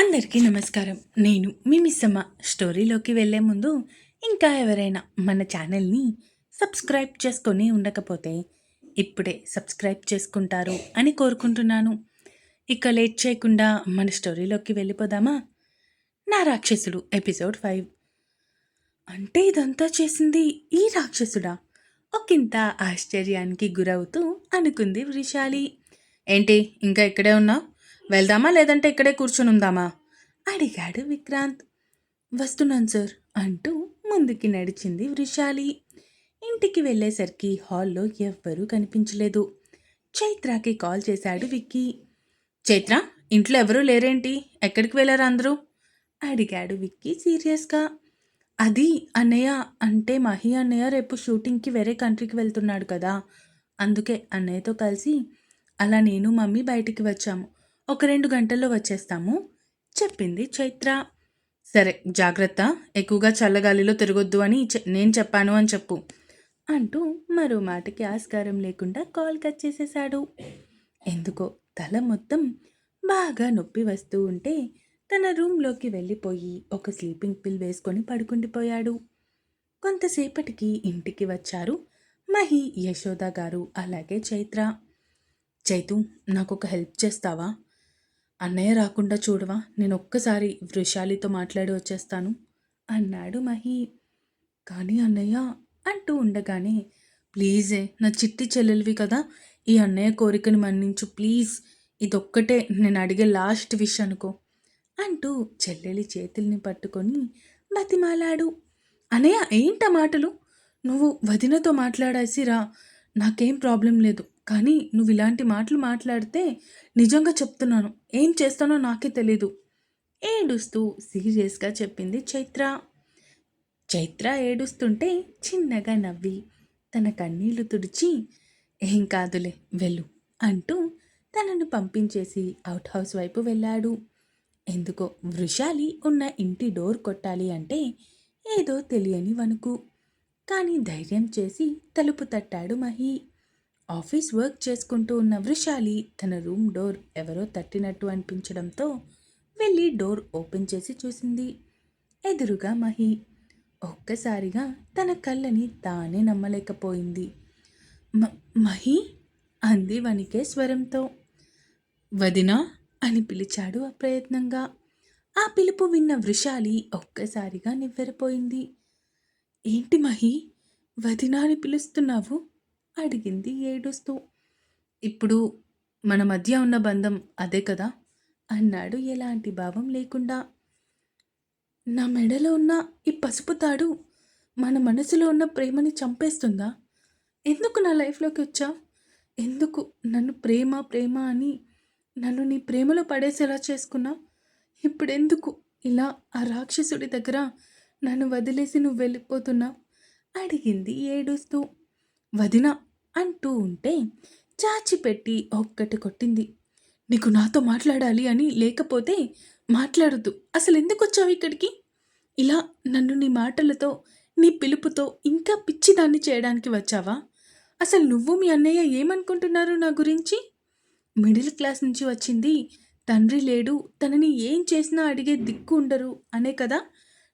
అందరికీ నమస్కారం. నేను మీ మిస్సమ్మ. స్టోరీలోకి వెళ్ళే ముందు ఇంకా ఎవరైనా మన ఛానల్ని సబ్స్క్రైబ్ చేసుకొని ఉండకపోతే ఇప్పుడే సబ్స్క్రైబ్ చేసుకుంటారు అని కోరుకుంటున్నాను. ఇక లేట్ చేయకుండా మన స్టోరీలోకి వెళ్ళిపోదామా? నా రాక్షసుడు ఎపిసోడ్ ఫైవ్. అంటే ఇదంతా చేసింది ఈ రాక్షసుడా? ఒకంత ఆశ్చర్యానికి గురవుతూ అనుకుంది వృషాలి. ఏంటి ఇంకా ఇక్కడే ఉన్నావు? వెళ్దామా లేదంటే ఇక్కడే కూర్చొని ఉందామా? అడిగాడు విక్రాంత్. వస్తున్నాను సార్ అంటూ ముందుకి నడిచింది వృషాలి. ఇంటికి వెళ్ళేసరికి హాల్లో ఎవ్వరూ కనిపించలేదు. చైత్రకి కాల్ చేశాడు విక్కీ. చైత్ర ఇంట్లో ఎవరూ లేరేంటి? ఎక్కడికి వెళ్ళారు అందరూ? అడిగాడు విక్కీ సీరియస్గా. అది అన్నయ్య అంటే మహి అన్నయ్య రేపు షూటింగ్కి వేరే కంట్రీకి వెళ్తున్నాడు కదా. అందుకే అన్నయ్యతో కలిసి అలా నేను మమ్మీ బయటికి వచ్చాము. ఒక రెండు గంటల్లో వచ్చేస్తాము. చెప్పింది చైత్ర. సరే జాగ్రత్త. ఎక్కువగా చల్లగాలిలో తిరగొద్దు అని చె- నేను చెప్పాను అని చెప్పు అంటూ మరో మాటకి ఆస్కారం లేకుండా కాల్ కట్ చేసేశాడు. ఎందుకో తల మొత్తం బాగా నొప్పి వస్తూ ఉంటే తన రూమ్లోకి వెళ్ళిపోయి ఒక స్లీపింగ్ పిల్ వేసుకొని పడుకుండిపోయాడు. కొంతసేపటికి ఇంటికి వచ్చారు మహి యశోద గారు అలాగే చైత్ర. చైతు నాకు ఒక హెల్ప్ చేస్తావా? అన్నయ్య రాకుండా చూడవా? నేను ఒక్కసారి వృషాలితో మాట్లాడి వచ్చేస్తాను. అన్నాడు మహి. కానీ అన్నయ్య అంటూ ఉండగానే ప్లీజే నా చిట్టి చెల్లెలివి కదా. ఈ అన్నయ్య కోరికని మన్నించు ప్లీజ్. ఇదొక్కటే నేను అడిగే లాస్ట్ విష్ అనుకో. అంటూ చెల్లెలి చేతుల్ని పట్టుకొని బతిమాలాడు. అన్నయ్య ఏంట మాటలు? నువ్వు వదినతో మాట్లాడాసి రా నాకేం ప్రాబ్లం లేదు. కానీ నువ్వు ఇలాంటి మాటలు మాట్లాడితే నిజంగా చెప్తున్నాను. ఏం చేస్తానో నాకే తెలీదు. ఏడుస్తూ సీరియస్గా చెప్పింది చైత్ర. చైత్ర ఏడుస్తుంటే చిన్నగా నవ్వి తన కన్నీళ్ళు తుడిచి ఏం కాదులే వెళ్ళు అంటూ తనను పంపించేసి అవుట్ హౌస్ వైపు వెళ్ళాడు. ఎందుకో వృషాలి ఉన్న ఇంటి డోర్ కొట్టాలి అంటే ఏదో తెలియని వణుకు. కానీ ధైర్యం చేసి తలుపు తట్టాడు మహి. ఆఫీస్ వర్క్ చేసుకుంటూ ఉన్న వృషాలి తన రూమ్ డోర్ ఎవరో తట్టినట్టు అనిపించడంతో వెళ్ళి డోర్ ఓపెన్ చేసి చూసింది. ఎదురుగా మహి. ఒక్కసారిగా తన కళ్ళని తానే నమ్మలేకపోయింది. "మ- మహి? అంది వణికే స్వరంతో. వదినా? అని పిలిచాడు అప్రయత్నంగా. ఆ పిలుపు విన్న వృషాలి ఒక్కసారిగా నివ్వెరపోయింది. ఏంటి మహి? వదినా అని పిలుస్తున్నావు? అడిగింది ఏడుస్తూ. ఇప్పుడు మన మధ్య ఉన్న బంధం అదే కదా? అన్నాడు ఎలాంటి భావం లేకుండా. నా మెడలో ఉన్న ఈ పసుపు తాడు మన మనసులో ఉన్న ప్రేమని చంపేస్తుందా? ఎందుకు నా లైఫ్లోకి వచ్చా? ఎందుకు నన్ను ప్రేమ ప్రేమ అని నన్ను నీ ప్రేమలో పడేసేలా చేసుకున్నా? ఇప్పుడెందుకు ఇలా ఆ రాక్షసుడి దగ్గర నన్ను వదిలేసి నువ్వు వెళ్ళిపోతున్నా? అడిగింది ఏడుస్తూ. వదిన అంటూ ఉంటే చాచిపెట్టి ఒక్కటి కొట్టింది. నీకు నాతో మాట్లాడాలి అని లేకపోతే మాట్లాడద్దు. అసలు ఎందుకు వచ్చావు ఇక్కడికి? ఇలా నన్ను నీ మాటలతో నీ పిలుపుతో ఇంకా పిచ్చిదాన్ని చేయడానికి వచ్చావా? అసలు నువ్వు మీ అన్నయ్య ఏమనుకుంటున్నారు నా గురించి? మిడిల్ క్లాస్ నుంచి వచ్చింది. తండ్రి లేడు. తనని ఏం చేసినా అడిగే దిక్కు ఉండరు. అనే కదా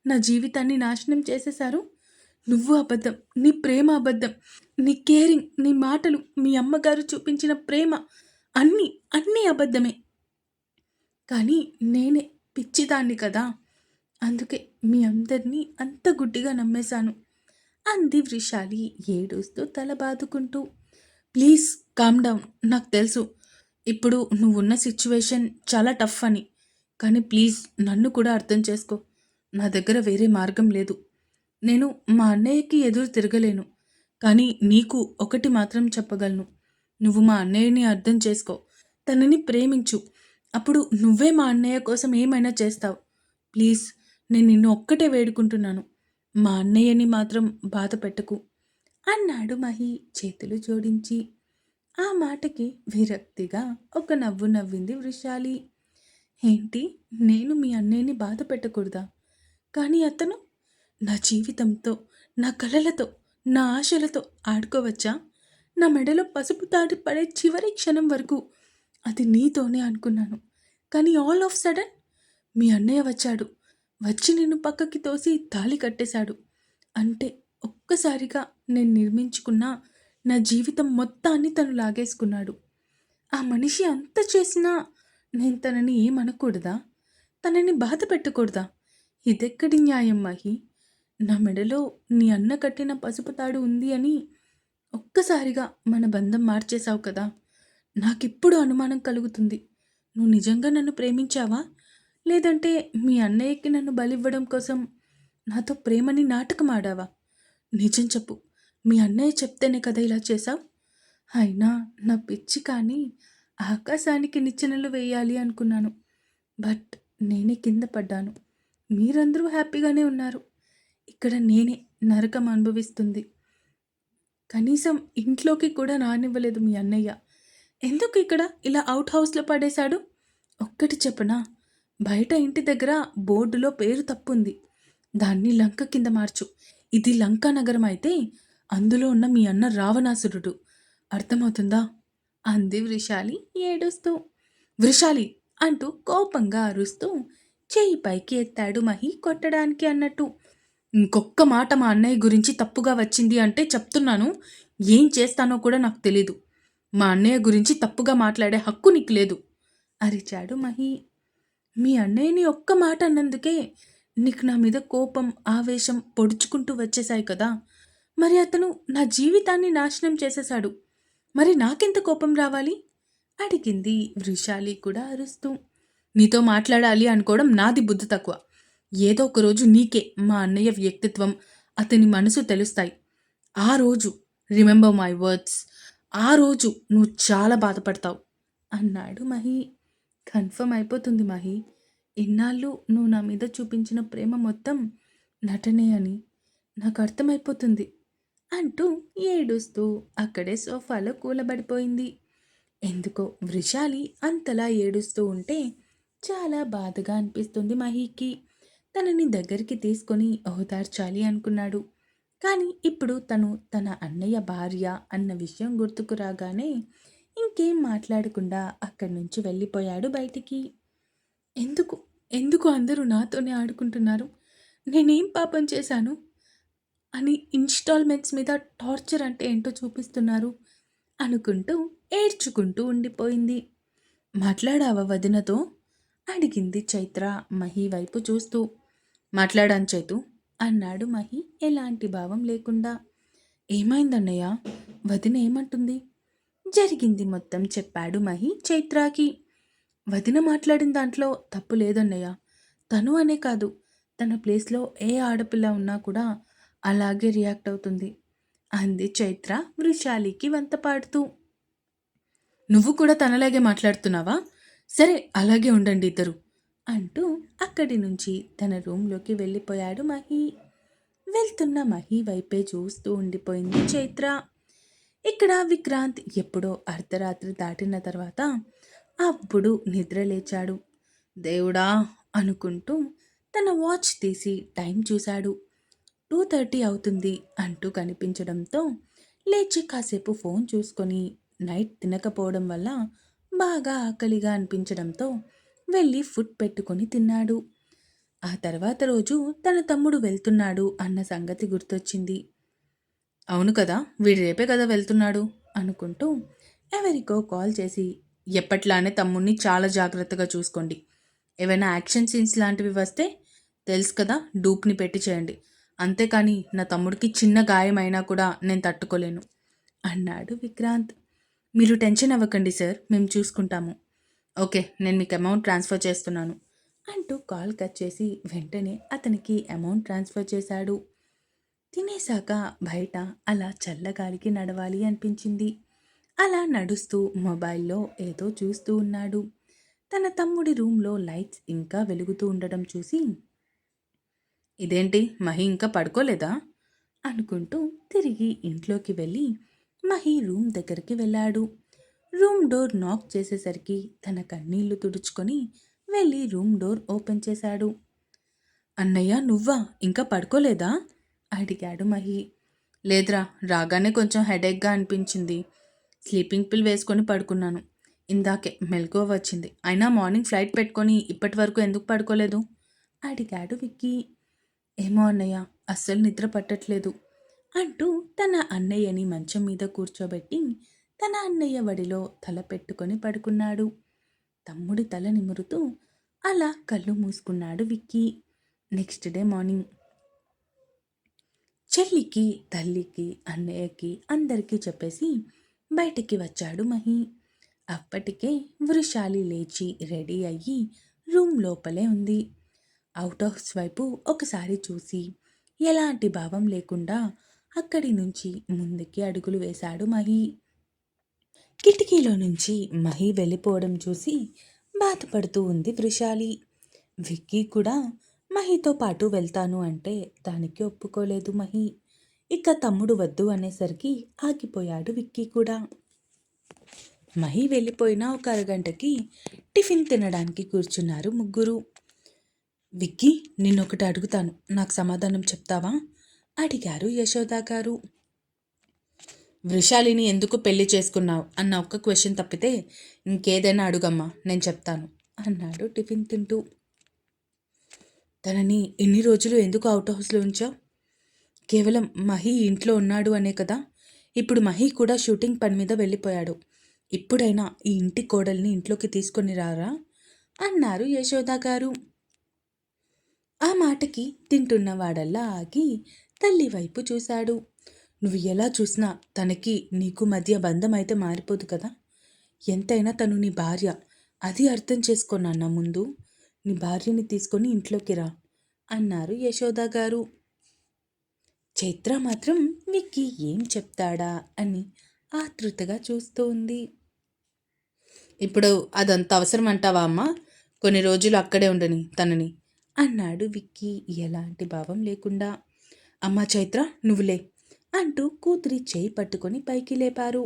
నా జీవితాన్ని నాశనం చేసేశారు? నువ్వు అబద్ధం నీ ప్రేమ అబద్ధం నీ కేరింగ్ నీ మాటలు మీ అమ్మగారు చూపించిన ప్రేమ అన్నీ అన్నీ అబద్ధమే. కానీ నేనే పిచ్చిదాన్ని కదా. అందుకే మీ అందరినీ అంత గుడ్డిగా నమ్మేశాను. అంది వృషాలి ఏడుస్తూ తల బాదుకుంటూ. ప్లీజ్ కామ్ డౌన్ నాకు తెలుసు. ఇప్పుడు నువ్వున్న సిచ్యువేషన్ చాలా టఫ్ అని. కానీ ప్లీజ్ నన్ను కూడా అర్థం చేసుకో. నా దగ్గర వేరే మార్గం లేదు. నేను మా అన్నయ్యకి ఎదురు తిరగలేను. కానీ నీకు ఒకటి మాత్రం చెప్పగలను. నువ్వు మా అన్నయ్యని అర్థం చేసుకో. తనని ప్రేమించు. అప్పుడు నువ్వే మా అన్నయ్య కోసం ఏమైనా చేస్తావు. ప్లీజ్ నేను నిన్ను ఒక్కటే వేడుకుంటున్నాను. మా అన్నయ్యని మాత్రం బాధ పెట్టకు. అన్నాడు మహి చేతులు జోడించి. ఆ మాటకి విరక్తిగా ఒక నవ్వు నవ్వింది వృషాలి. ఏంటి? నేను మీ అన్నయ్యని బాధ పెట్టకూడదా? కానీ అతను నా జీవితంతో నా కలలతో నా ఆశలతో ఆడుకోవచ్చా? నా మెడలో పసుపు తాటి పడే చివరి క్షణం వరకు అది నీతోనే అనుకున్నాను. కానీ ఆల్ ఆఫ్ సడన్ మీ అన్నయ్య వచ్చాడు. వచ్చి నిన్ను పక్కకి తోసి తాళి కట్టేశాడు. అంటే ఒక్కసారిగా నేను నిర్మించుకున్న నా జీవితం మొత్తాన్ని తను లాగేసుకున్నాడు. ఆ మనిషి అంత చేసినా నేను తనని ఏమనకూడదా? తనని బాధ పెట్టకూడదా? ఇదెక్కడి న్యాయం మహి? నా మెడలో నీ అన్న కట్టిన పసుపు తాడు ఉంది అని ఒక్కసారిగా మన బంధం మార్చేశావు కదా. నాకిప్పుడు అనుమానం కలుగుతుంది. నువ్వు నిజంగా నన్ను ప్రేమించావా? లేదంటే మీ అన్నయ్యకి నన్ను బలివ్వడం కోసం నాతో ప్రేమని నాటకం ఆడావా? నిజం చెప్పు. మీ అన్నయ్య చెప్తేనే కదా ఇలా చేశావు? అయినా నా పిచ్చి కానీ ఆకాశానికి నిచ్చెనలు వేయాలి అనుకున్నాను. బట్ నేనే కింద పడ్డాను. మీరందరూ హ్యాపీగానే ఉన్నారు. ఇక్కడ నేనే నరకం అనుభవిస్తుంది. కనీసం ఇంట్లోకి కూడా రానివ్వలేదు మీ అన్నయ్య. ఎందుకు ఇక్కడ ఇలా అవుట్ హౌస్లో పడేశాడు? ఒక్కటి చెప్పనా? బయట ఇంటి దగ్గర బోర్డులో పేరు తప్పుంది. దాన్ని లంక కింద మార్చు. ఇది లంకా నగరం అయితే అందులో ఉన్న మీ అన్న రావణాసురుడు. అర్థమవుతుందా? అంది వృషాలి ఏడుస్తూ. వృషాలి అంటూ కోపంగా అరుస్తూ చేయి పైకి ఎత్తాడు మహి కొట్టడానికి అన్నట్టు. ఇంకొక్క మాట మా అన్నయ్య గురించి తప్పుగా వచ్చింది అంటే చెప్తున్నాను. ఏం చేస్తానో కూడా నాకు తెలీదు. మా అన్నయ్య గురించి తప్పుగా మాట్లాడే హక్కు నీకు లేదు. అరిచాడు మహి. మీ అన్నయ్యని ఒక్క మాట అన్నందుకే నీకు నా మీద కోపం ఆవేశం పొడుచుకుంటూ వచ్చేశాయి కదా. మరి అతను నా జీవితాన్ని నాశనం చేసేశాడు. మరి నాకెంత కోపం రావాలి? అడిగింది వృషాలి కూడా అరుస్తూ. నీతో మాట్లాడాలి అనుకోవడం నాది బుద్ధి తక్కువ. ఏదో ఒక రోజు నీకే మా అన్నయ్య వ్యక్తిత్వం అతని మనసు తెలుస్తాయి. ఆ రోజు రిమెంబర్ మై వర్డ్స్ ఆ రోజు నువ్వు చాలా బాధపడతావు. అన్నాడు మహి. కన్ఫర్మ్ అయిపోతుంది మహి. ఇన్నాళ్ళు నువ్వు నా మీద చూపించిన ప్రేమ మొత్తం నటనే అని నాకు అర్థమైపోతుంది అంటూ ఏడుస్తూ అక్కడే సోఫాలో కూలబడిపోయింది. ఎందుకో వృషాలి అంతలా ఏడుస్తూ ఉంటే చాలా బాధగా అనిపిస్తుంది మహీకి. తనని దగ్గరికి తీసుకొని ఓదార్చాలి అనుకున్నాడు. కానీ ఇప్పుడు తను తన అన్నయ్య భార్య అన్న విషయం గుర్తుకు రాగానే ఇంకేం మాట్లాడకుండా అక్కడి నుంచి వెళ్ళిపోయాడు బయటికి. ఎందుకు? ఎందుకు అందరూ నాతోనే ఆడుకుంటున్నారు? నేనేం పాపం చేశాను? అని ఇన్స్టాల్మెంట్స్ మీద టార్చర్ అంటే ఏంటో చూపిస్తున్నారు అనుకుంటూ ఏడ్చుకుంటూ ఉండిపోయింది. మాట్లాడావా వదినతో? అడిగింది చైత్ర మహి వైపు చూస్తూ. మాట్లాడాను చేతు. అన్నాడు మహి. ఎలాంటి భావం లేకుండా. ఏమైందన్నయ్య? వదిన ఏమంటుంది? జరిగింది మొత్తం చెప్పాడు మహి చైత్రాకి. వదిన మాట్లాడిన దాంట్లో తప్పు లేదన్నయ్య. తను అనే కాదు. తన ప్లేస్లో ఏ ఆడపిల్ల ఉన్నా కూడా అలాగే రియాక్ట్ అవుతుంది. అంది చైత్ర వృషాలికి వంత పాడుతూ. నువ్వు కూడా తనలాగే మాట్లాడుతున్నావా? సరే అలాగే ఉండండి ఇద్దరు. అంటూ అక్కడి నుంచి తన రూమ్లోకి వెళ్ళిపోయాడు మహి. వెళ్తున్న మహి వైపే చూస్తూ ఉండిపోయింది చైత్ర. ఇక్కడ విక్రాంత్ ఎప్పుడో అర్ధరాత్రి దాటిన తర్వాత అప్పుడు నిద్ర లేచాడు. దేవుడా! అనుకుంటూ తన వాచ్ తీసి టైం చూశాడు. టూ థర్టీ అవుతుంది అంటూ కనిపించడంతో లేచి కాసేపు ఫోన్ చూసుకొని నైట్ తినకపోవడం వల్ల బాగా ఆకలిగా అనిపించడంతో వెళ్ళి ఫుడ్ పెట్టుకొని తిన్నాడు. ఆ తర్వాత రోజు తన తమ్ముడు వెళ్తున్నాడు అన్న సంగతి గుర్తొచ్చింది. అవును కదా వీడు రేపే కదా వెళ్తున్నాడు అనుకుంటూ ఎవరికో కాల్ చేసి ఎప్పట్లానే తమ్ముడిని చాలా జాగ్రత్తగా చూసుకోండి. ఏవైనా యాక్షన్ సీన్స్ లాంటివి వస్తే తెలుసు కదా డూప్ని పెట్టి చేయండి. అంతేకాని నా తమ్ముడికి చిన్న గాయమైనా కూడా నేను తట్టుకోలేను అన్నాడు విక్రాంత్. మీరు టెన్షన్ అవ్వకండి సార్ మేము చూసుకుంటాము. ఓకే నేను మీకు అమౌంట్ ట్రాన్స్ఫర్ చేస్తున్నాను. అంటూ కాల్ కట్ చేసి వెంటనే అతనికి అమౌంట్ ట్రాన్స్ఫర్ చేశాడు. తినేశాక బయట అలా చల్లగాలికి నడవాలి అనిపించింది. అలా నడుస్తూ మొబైల్లో ఏదో చూస్తూ ఉన్నాడు. తన తమ్ముడి రూమ్లో లైట్స్ ఇంకా వెలుగుతూ ఉండడం చూసి ఇదేంటి మహి ఇంకా పడుకోలేదా? అనుకుంటూ తిరిగి ఇంట్లోకి వెళ్ళి మహి రూమ్ దగ్గరికి వెళ్ళాడు. రూమ్ డోర్ నాక్ చేసేసరికి తన కన్నీళ్ళు తుడుచుకొని వెళ్ళి రూమ్ డోర్ ఓపెన్ చేశాడు. అన్నయ్య నువ్వా? ఇంకా పడుకోలేదా? అడిగాడు మహి. లేదురా రాగానే కొంచెం హెడేక్గా అనిపించింది. స్లీపింగ్ పిల్ వేసుకొని పడుకున్నాను. ఇందాకే మెలకువ వచ్చింది. అయినా మార్నింగ్ ఫ్లైట్ పెట్టుకొని ఇప్పటి వరకు ఎందుకు పడుకోలేదు? అడిగాడు విక్కీ. ఏమో అన్నయ్య అస్సలు నిద్ర పట్టట్లేదు అంటూ తన అన్నయ్యని మంచం మీద కూర్చోబెట్టి తన అన్నయ్య వడిలో తల పెట్టుకొని పడుకున్నాడు. తమ్ముడి తల నిమురుతూ అలా కళ్ళు మూసుకున్నాడు విక్కీ. Next day morning. చెల్లికి తల్లికి అన్నయ్యకి అందరికీ చెప్పేసి బయటికి వచ్చాడు మహి. అప్పటికే వృషాలి లేచి రెడీ అయ్యి రూమ్ లోపలే ఉంది. అవుట్ హౌస్ వైపు ఒకసారి చూసి ఎలాంటి భావం లేకుండా అక్కడి నుంచి ముందుకి అడుగులు వేశాడు మహి. కిటికీలో నుంచి మహి వెళ్ళిపోవడం చూసి బాధపడుతూ ఉంది వృషాలి. విక్కీ కూడా మహితో పాటు వెళ్తాను అంటే దానికి ఒప్పుకోలేదు మహి. ఇక తమ్ముడు వద్దు అనేసరికి ఆగిపోయాడు విక్కీ కూడా. మహి వెళ్ళిపోయిన ఒక అరగంటకి టిఫిన్ తినడానికి కూర్చున్నారు ముగ్గురు. విక్కీ నిన్నొకటి అడుగుతాను. నాకు సమాధానం చెప్తావా? అడిగారు యశోదా గారు. వృషాలిని ఎందుకు పెళ్ళి చేసుకున్నావు? అన్న ఒక్క క్వశ్చన్ తప్పితే ఇంకేదైనా అడుగమ్మా నేను చెప్తాను అన్నాడు టిఫిన్ తింటూ. తనని ఎన్ని రోజులు ఎందుకు అవుట్ హౌస్లో ఉంచావు? కేవలం మహి ఇంట్లో ఉన్నాడు అనే కదా? ఇప్పుడు మహి కూడా షూటింగ్ పని మీద వెళ్ళిపోయాడు. ఇప్పుడైనా ఈ ఇంటి కోడల్ని ఇంట్లోకి తీసుకొని రారా? అన్నారు యశోదా గారు. ఆ మాటకి తింటున్నవాడల్లా ఆగి తల్లి వైపు చూశాడు. నువ్వు ఎలా చూసినా తనకి నీకు మధ్య బంధం అయితే మారిపోదు కదా. ఎంతైనా తను నీ భార్య. అది అర్థం చేసుకున్నాన్న ముందు. నీ భార్యని తీసుకొని ఇంట్లోకి రా అన్నారు యశోద గారు. చైత్ర మాత్రం విక్కీ ఏం చెప్తాడా అని ఆతృతగా చూస్తూ ఉంది ఇప్పుడు అదంత అవసరం అంటావా అమ్మ? కొన్ని రోజులు అక్కడే ఉండని తనని అన్నాడు విక్కీ. ఎలాంటి భావం లేకుండా. అమ్మా చైత్ర నువ్వులే అంటూ కూతురి చేయి పట్టుకొని పైకి లేపారు.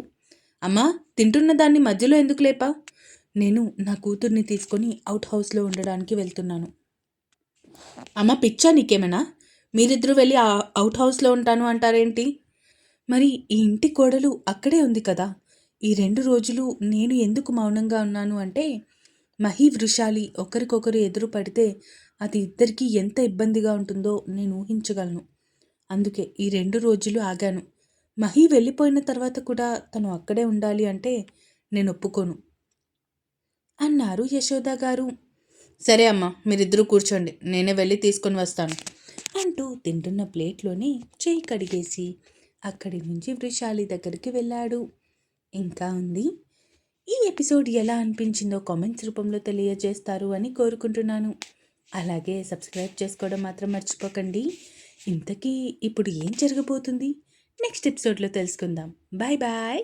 అమ్మా తింటున్న దాన్ని మధ్యలో ఎందుకు లేపా నేను నా కూతుర్ని తీసుకొని అవుట్ హౌస్లో ఉండడానికి వెళ్తున్నాను. అమ్మ పిచ్చా నీకేమైనా? మీరిద్దరూ వెళ్ళి ఆ అవుట్ హౌస్లో ఉంటాను అంటారేంటి? మరి ఈ ఇంటి కోడలు అక్కడే ఉంది కదా. ఈ రెండు రోజులు నేను ఎందుకు మౌనంగా ఉన్నాను అంటే మహి వృషాలి ఒకరికొకరు ఎదురు పడితే అది ఇద్దరికీ ఎంత ఇబ్బందిగా ఉంటుందో నేను ఊహించగలను. అందుకే ఈ రెండు రోజులు ఆగాను. మహి వెళ్ళిపోయిన తర్వాత కూడా తను అక్కడే ఉండాలి అంటే నేను ఒప్పుకోను. అన్నారు యశోద గారు. సరే అమ్మా మీరిద్దరూ కూర్చోండి. నేనే వెళ్ళి తీసుకొని వస్తాను అంటూ తింటున్న ప్లేట్లోనే చేయి కడిగేసి అక్కడి నుంచి వృషాలి దగ్గరికి వెళ్ళాడు. ఇంకా ఉంది? ఈ ఎపిసోడ్ ఎలా అనిపించిందో కామెంట్స్ రూపంలో తెలియజేస్తారు అని కోరుకుంటున్నాను. అలాగే సబ్స్క్రైబ్ చేసుకోవడం మాత్రం మర్చిపోకండి. ఇంతకీ ఇప్పుడు ఏం జరగబోతుంది? నెక్స్ట్ ఎపిసోడ్లో తెలుసుకుందాం. Bye bye.